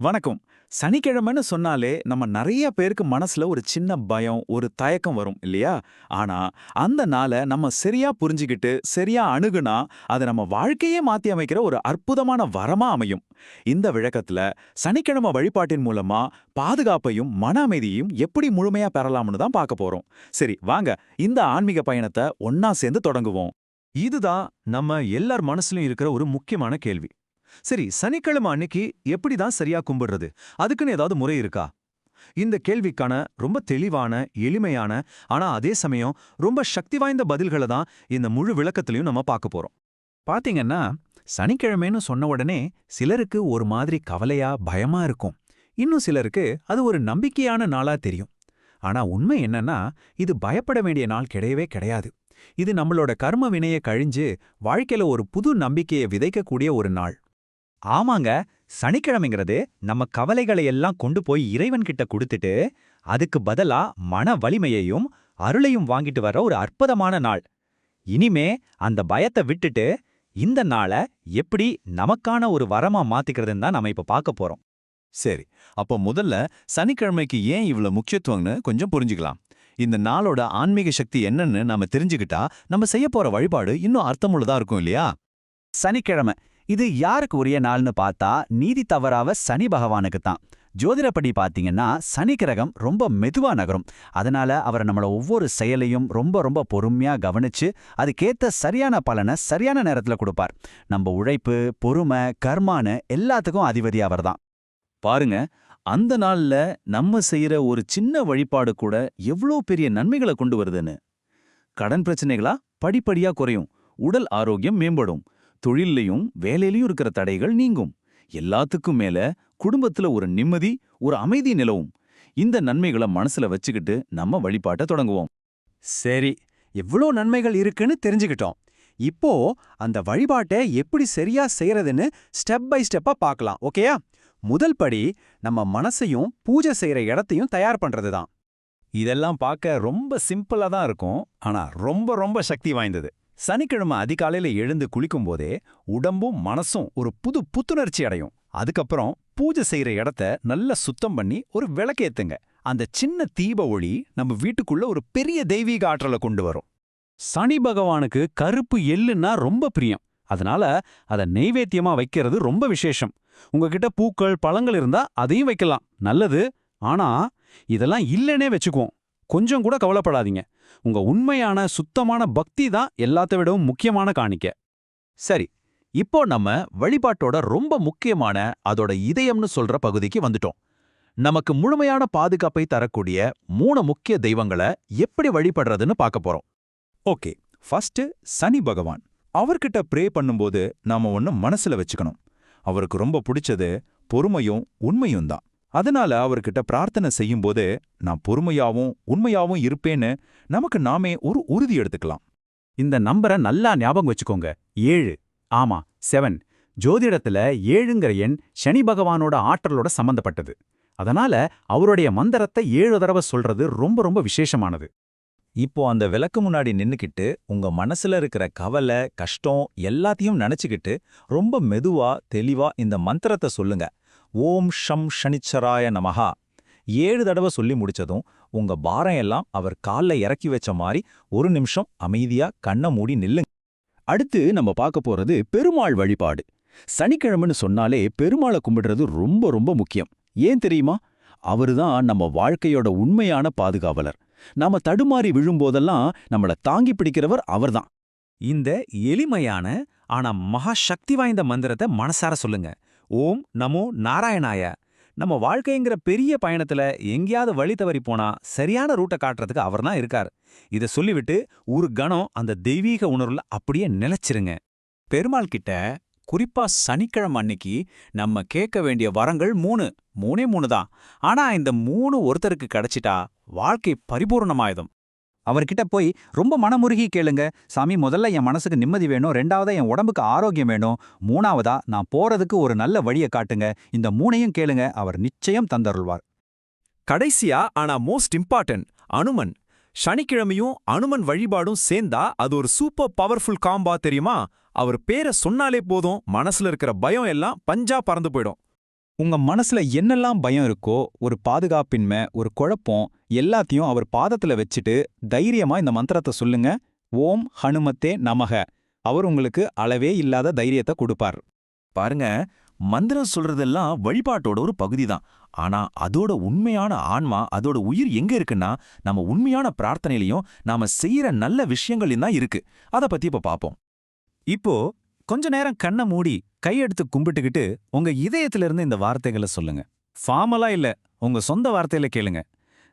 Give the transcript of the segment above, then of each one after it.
வணக்கம். சனிக்கிழமைன்னு சொன்னாலே நம்ம நிறைய பேருக்கு மனசுல ஒரு சின்ன பயம் ஒரு தயக்கம் வரும் இல்லையா? ஆனா அந்த நாளை நம்ம சரியா புரிஞ்சுக்கிட்டு சரியா அணுகுனா அது நம்ம வாழ்க்கையே மாத்தி அமைக்கிற ஒரு அற்புதமான வரமா அமையும். இந்த விளக்கத்துல சனிக்கிழமை வழிபாட்டின் மூலமா பாதுகாப்பையும் மன அமைதியையும் எப்படி முழுமையா பெறலாம்னு தான் பார்க்க போறோம். சரி வாங்க. இந்த ஆன்மீக பயணத்தை ஒன்னா சேர்ந்து தொடங்குவோம். இதுதான் நம்ம எல்லார் மனசுலயும் இருக்கிற ஒரு முக்கியமான கேள்வி. சரி சனிக்கிழமை அன்னைக்கு எப்படி தான் சரியா கும்பிடுறது? அதுக்குன்னு ஏதாவது முறை இருக்கா? இந்த கேள்விக்கான ரொம்ப தெளிவான எளிமையான ஆனா அதே சமயம் ரொம்ப சக்தி வாய்ந்த பதில்களை தான் இந்த முழு விளக்கத்திலையும் நம்ம பார்க்க போறோம். பாத்தீங்கன்னா சனிக்கிழமைன்னு சொன்ன உடனே சிலருக்கு ஒரு மாதிரி கவலையா பயமா இருக்கும். இன்னும் சிலருக்கு அது ஒரு நம்பிக்கையான நாளா தெரியும். ஆனா உண்மை என்னன்னா இது பயப்பட வேண்டிய நாள் கிடையவே கிடையாது. இது நம்மளோட கர்ம வினையை கழிஞ்சு வாழ்க்கையில ஒரு புது நம்பிக்கையை விதைக்கக்கூடிய ஒரு நாள். ஆமாங்க சனிக்கிழமைங்கிறது நம்ம கவலைகளை எல்லாம் கொண்டு போய் இறைவன்கிட்ட கொடுத்துட்டு அதுக்கு பதிலா மன வலிமையையும் அருளையும் வாங்கிட்டு வர ஒரு அற்புதமான நாள். இனிமே அந்த பயத்தை விட்டுட்டு இந்த நாளை எப்படி நமக்கான ஒரு வரமா மாத்திக்கிறதுன்னு தான் நம்ம இப்ப பார்க்க போறோம். சரி அப்போ முதல்ல சனிக்கிழமைக்கு ஏன் இவ்வளவு முக்கியத்துவம்னு கொஞ்சம் புரிஞ்சுக்கலாம். இந்த நாளோட ஆன்மீக சக்தி என்னன்னு நாம தெரிஞ்சுக்கிட்டா நம்ம செய்ய போற வழிபாடு இன்னும் அர்த்தமுள்ளதா இருக்கும் இல்லையா? சனிக்கிழமை. இது யாருக்கு உரிய நாள்னு பார்த்தா நீதி தவறாவ சனி பகவானுக்கு தான். ஜோதிடப்படி பார்த்தீங்கன்னா சனி கிரகம் ரொம்ப மெதுவா நகரும். அதனால அவர் நம்மள ஒவ்வொரு செயலையும் ரொம்ப ரொம்ப பொறுமையா கவனிச்சு அதுக்கேத்த சரியான பலனை சரியான நேரத்துல கொடுப்பார். நம்ம உழைப்பு பொறுமை கர்மான்னு எல்லாத்துக்கும் அதிபதி அவர்தான் பாருங்க அந்த நாள்ல நம்ம செய்யற ஒரு சின்ன வழிபாடு கூட எவ்வளோ பெரிய நன்மைகளை கொண்டு வருதுன்னு. கடன் பிரச்சனைகளா படிப்படியா குறையும். உடல் ஆரோக்கியம் மேம்படும். தொழில்லையும் வேலையிலயும் இருக்கிற தடைகள் நீங்கும். எல்லாத்துக்கும் மேல குடும்பத்துல ஒரு நிம்மதி ஒரு அமைதி நிலவும். இந்த நன்மைகளை மனசுல வச்சுக்கிட்டு நம்ம வழிபாட்ட தொடங்குவோம். சரி எவ்வளோ நன்மைகள் இருக்குன்னு தெரிஞ்சுக்கிட்டோம். இப்போ அந்த வழிபாட்டை எப்படி சரியா செய்யறதுன்னு ஸ்டெப் பை ஸ்டெப்பா பார்க்கலாம் ஓகேயா? முதல் படி நம்ம மனசையும் பூஜை செய்யற இடத்தையும் தயார் பண்றது தான் இதெல்லாம் பார்க்க ரொம்ப சிம்பிளா தான் இருக்கும் ஆனா ரொம்ப ரொம்ப சக்தி வாய்ந்தது. சனிக்கிழமை அதிகாலையில எழுந்து குளிக்கும் போதே உடம்பும் மனசும் ஒரு புது புத்துணர்ச்சி அடையும். அதுக்கப்புறம் பூஜை செய்கிற இடத்த நல்லா சுத்தம் பண்ணி ஒரு விளக்கேத்துங்க அந்த சின்ன தீப ஒளி நம்ம வீட்டுக்குள்ள ஒரு பெரிய தெய்வீக ஆற்றலை கொண்டு வரும். சனி பகவானுக்கு கருப்பு எள்ளுன்னா ரொம்ப பிரியம். அதனால அதை நெய்வேத்தியமா வைக்கிறது ரொம்ப விசேஷம். உங்ககிட்ட பூக்கள் பழங்கள் இருந்தா அதையும் வைக்கலாம். நல்லது. ஆனா இதெல்லாம் இல்லைன்னே வச்சுக்குவோம். கொஞ்சம் கூட கவலைப்படாதீங்க. உங்க உண்மையான சுத்தமான பக்தி தான் எல்லாத்த விடவும் முக்கியமான காணிக்க. சரி இப்போ நம்ம வழிபாட்டோட ரொம்ப முக்கியமான அதோட இதயம்னு சொல்ற பகுதிக்கு வந்துட்டோம். நமக்கு முழுமையான பாதுகாப்பை தரக்கூடிய மூணு முக்கிய தெய்வங்களை எப்படி வழிபடுறதுன்னு பார்க்க போறோம். ஓகே ஃபர்ஸ்ட் சனி பகவான். அவர்கிட்ட ப்ரே பண்ணும்போது நாம ஒன்னு மனசுல வச்சுக்கணும். அவருக்கு ரொம்ப பிடிச்சது பொறுமையும் உண்மையும் தான். அதனால அவர்கிட்ட பிரார்த்தனை செய்யும்போது நான் பொறுமையாவும் உண்மையாவும் இருப்பேன்னு நமக்கு நாமே ஒரு உறுதி எடுத்துக்கலாம். இந்த நம்பரை நல்லா ஞாபகம் வச்சுக்கோங்க. ஏழு ஆமா செவன் ஜோதிடத்துல ஏழுங்கிற எண் சனி பகவானோட ஆற்றலோட சம்பந்தப்பட்டது. அதனால அவருடைய மந்திரத்தை ஏழு தடவை சொல்றது ரொம்ப ரொம்ப விசேஷமானது. இப்போ அந்த விளக்கு முன்னாடி நின்னுக்கிட்டு உங்க மனசுல இருக்கிற கவலை கஷ்டம் எல்லாத்தையும் நினைச்சுக்கிட்டு ரொம்ப மெதுவா தெளிவா இந்த மந்திரத்தை சொல்லுங்க. ஓம் ஷம் ஷனிச்சராய நமஹா. ஏழு தடவை சொல்லி முடிச்சதும் உங்க பாரம் எல்லாம் அவர் கால்ல இறக்கி வச்ச மாதிரி ஒரு நிமிஷம் அமைதியா கண்ணை மூடி நில்லுங்க. அடுத்து நம்ம பார்க்க போறது பெருமாள் வழிபாடு. சனிக்கிழமைன்னு சொன்னாலே பெருமாளை கும்பிடுறது ரொம்ப ரொம்ப முக்கியம். ஏன் தெரியுமா? அவருதான் நம்ம வாழ்க்கையோட உண்மையான பாதுகாவலர். நாம தடுமாறி விழும்போதெல்லாம் நம்மள தாங்கி பிடிக்கிறவர் அவர்தான் இந்த எளிமையான ஆனா மகா சக்தி வாய்ந்த மந்திரத்தை மனசார சொல்லுங்க. ஓம் நமோ நாராயணாய. நம்ம வாழ்க்கைங்கிற பெரிய பயணத்துல எங்கேயாவது வழி தவறி போனா சரியான ரூட்டை காட்டுறதுக்கு அவர் தான் இருக்கார். இத சொல்லிவிட்டு ஒரு கணம் அந்த தெய்வீக உணர்வுல அப்படியே நிலைச்சிருங்க. பெருமாள் கிட்ட குறிப்பா சனிக்கிழமை அன்னைக்கு நம்ம கேட்க வேண்டிய வரங்கள் மூணு. மூணே மூணு தான். ஆனா இந்த மூணு ஒருத்தருக்கு கிடைச்சிட்டா வாழ்க்கை பரிபூர்ணமாயதும் அவர்கிட்ட போய் ரொம்ப மனமுருகி கேளுங்க. சாமி முதல்ல என் மனசுக்கு நிம்மதி வேணும். ரெண்டாவதா என் உடம்புக்கு ஆரோக்கியம் வேணும். மூணாவதா நான் போறதுக்கு ஒரு நல்ல வழியை காட்டுங்க. இந்த மூணையும் கேளுங்க. அவர் நிச்சயம் தந்தருள்வார். கடைசியா ஆனா மோஸ்ட் இம்பார்ட்டன்ட் அனுமன். சனிக்கிழமையும் அனுமன் வழிபாடும் சேர்ந்தா அது ஒரு சூப்பர் பவர்ஃபுல் காம்பா தெரியுமா? அவர் பேரை சொன்னாலே போதும். மனசுல இருக்கிற பயம் எல்லாம் பஞ்சா பறந்து போயிடும். உங்க மனசுல என்னெல்லாம் பயம் இருக்கோ ஒரு பாதுகாப்பின்மை ஒரு குழப்பம் எல்லாத்தையும் அவர் பாதத்துல வச்சுட்டு தைரியமா இந்த மந்திரத்தை சொல்லுங்க. ஓம் ஹனுமத்தே நமக. அவர் உங்களுக்கு அளவே இல்லாத தைரியத்தை கொடுப்பார். பாருங்க மந்திரம் சொல்றதெல்லாம் வழிபாட்டோட ஒரு பகுதி தான் ஆனா அதோட உண்மையான ஆன்மா அதோட உயிர் எங்க இருக்குன்னா நம்ம உண்மையான பிரார்த்தனையிலையும் நாம செய்யற நல்ல விஷயங்களையும் தான் இருக்கு. அத பத்தி இப்ப பாப்போம். இப்போ கொஞ்ச நேரம் கண்ணை மூடி கையெடுத்து கும்பிட்டுக்கிட்டு உங்க இதயத்துல இருந்து இந்த வார்த்தைகளை சொல்லுங்க. ஃபார்மலா இல்ல உங்க சொந்த வார்த்தையில கேளுங்க.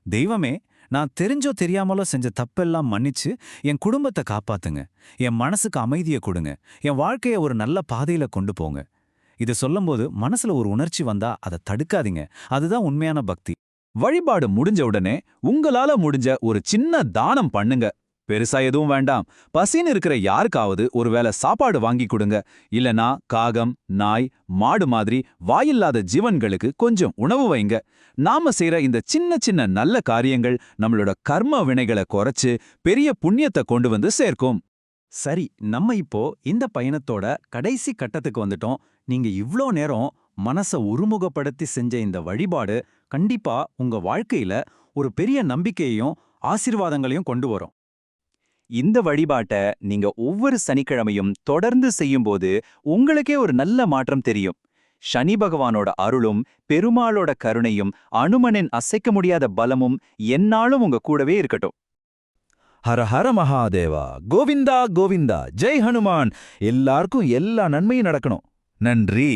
தெய்வமே நான் தெரிஞ்சோ தெரியாமலோ செஞ்ச தப்பெல்லாம் மன்னிச்சு என் குடும்பத்தை காப்பாத்துங்க. என் மனசுக்கு அமைதியை கொடுங்க. என் வாழ்க்கைய ஒரு நல்ல பாதையில கொண்டு போங்க. இதை சொல்லும்போது மனசுல ஒரு உணர்ச்சி வந்தா அதை தடுக்காதீங்க. அதுதான் உண்மையான பக்தி. வழிபாடு முடிஞ்ச உடனே உங்களால முடிஞ்ச ஒரு சின்ன தானம் பண்ணுங்க. பெருசா எதுவும் வேண்டாம். பசின்னு இருக்கிற யாருக்காவது ஒருவேளை சாப்பாடு வாங்கி கொடுங்க. இல்லனா காகம் நாய் மாடு மாதிரி வாயில்லாத ஜீவன்களுக்கு கொஞ்சம் உணவு வைங்க. நாம செய்யற இந்த சின்ன சின்ன நல்ல காரியங்கள் நம்மளோட கர்ம வினைகளை குறைச்சு பெரிய புண்ணியத்தை கொண்டு வந்து சேர்க்கும். சரி நம்ம இப்போ இந்த பயணத்தோட கடைசி கட்டத்துக்கு வந்துட்டோம். நீங்க இவ்ளோ நேரம் மனச ஒருமுகப்படுத்தி செஞ்ச இந்த வழிபாடு கண்டிப்பா உங்க வாழ்க்கையில ஒரு பெரிய நம்பிக்கையையும் ஆசீர்வாதங்களையும் கொண்டு வரும். இந்த வழிபாட்டை நீங்க ஒவ்வொரு சனிக்கிழமையும் தொடர்ந்து செய்யும்போது உங்களுக்கே ஒரு நல்ல மாற்றம் தெரியும். சனி பகவானோட அருளும் பெருமாளோட கருணையும் அனுமனின் அசைக்க முடியாத பலமும் என்னாலும் உங்க கூடவே இருக்கட்டும். ஹர ஹர மகாதேவா கோவிந்தா கோவிந்தா ஜெய் ஹனுமான். எல்லாருக்கும் எல்லா நன்மையும் நடக்கணும். நன்றி.